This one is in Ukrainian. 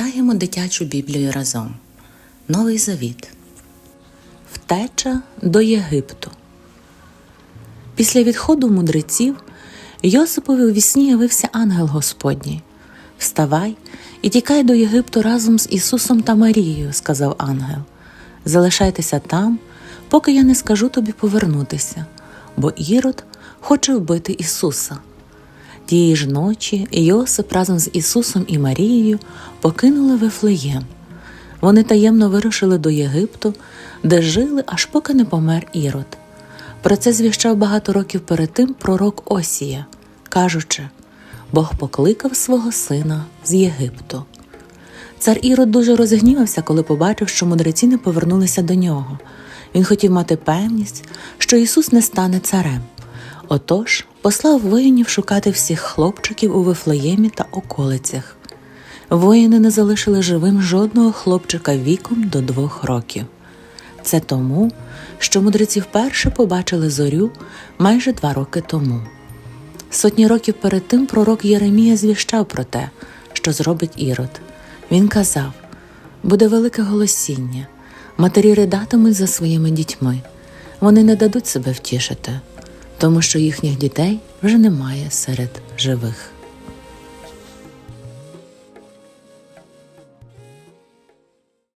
Читаємо дитячу Біблію разом. Новий Завіт. Втеча до Єгипту. Після відходу мудреців Йосипові у вісні явився ангел Господній. Вставай і тікай до Єгипту разом з Ісусом та Марією, сказав ангел. Залишайтеся там, поки я не скажу тобі повернутися, бо Ірод хоче вбити Ісуса. Тієї ж ночі Йосип разом з Ісусом і Марією покинули Вифлеєм. Вони таємно вирушили до Єгипту, де жили, аж поки не помер Ірод. Про це звіщав багато років перед тим пророк Осія, кажучи: Бог покликав свого сина з Єгипту. Цар Ірод дуже розгнівався, коли побачив, що мудреці не повернулися до нього. Він хотів мати певність, що Ісус не стане царем. Отож послав воїнів шукати всіх хлопчиків у Вифлеємі та околицях. Воїни не залишили живим жодного хлопчика віком до двох років. Це тому, що мудреці вперше побачили зорю майже два роки тому. Сотні років перед тим пророк Єремія звіщав про те, що зробить Ірод. Він казав: буде велике голосіння, матері ридатимуть за своїми дітьми, вони не дадуть себе втішити, тому що їхніх дітей вже немає серед живих.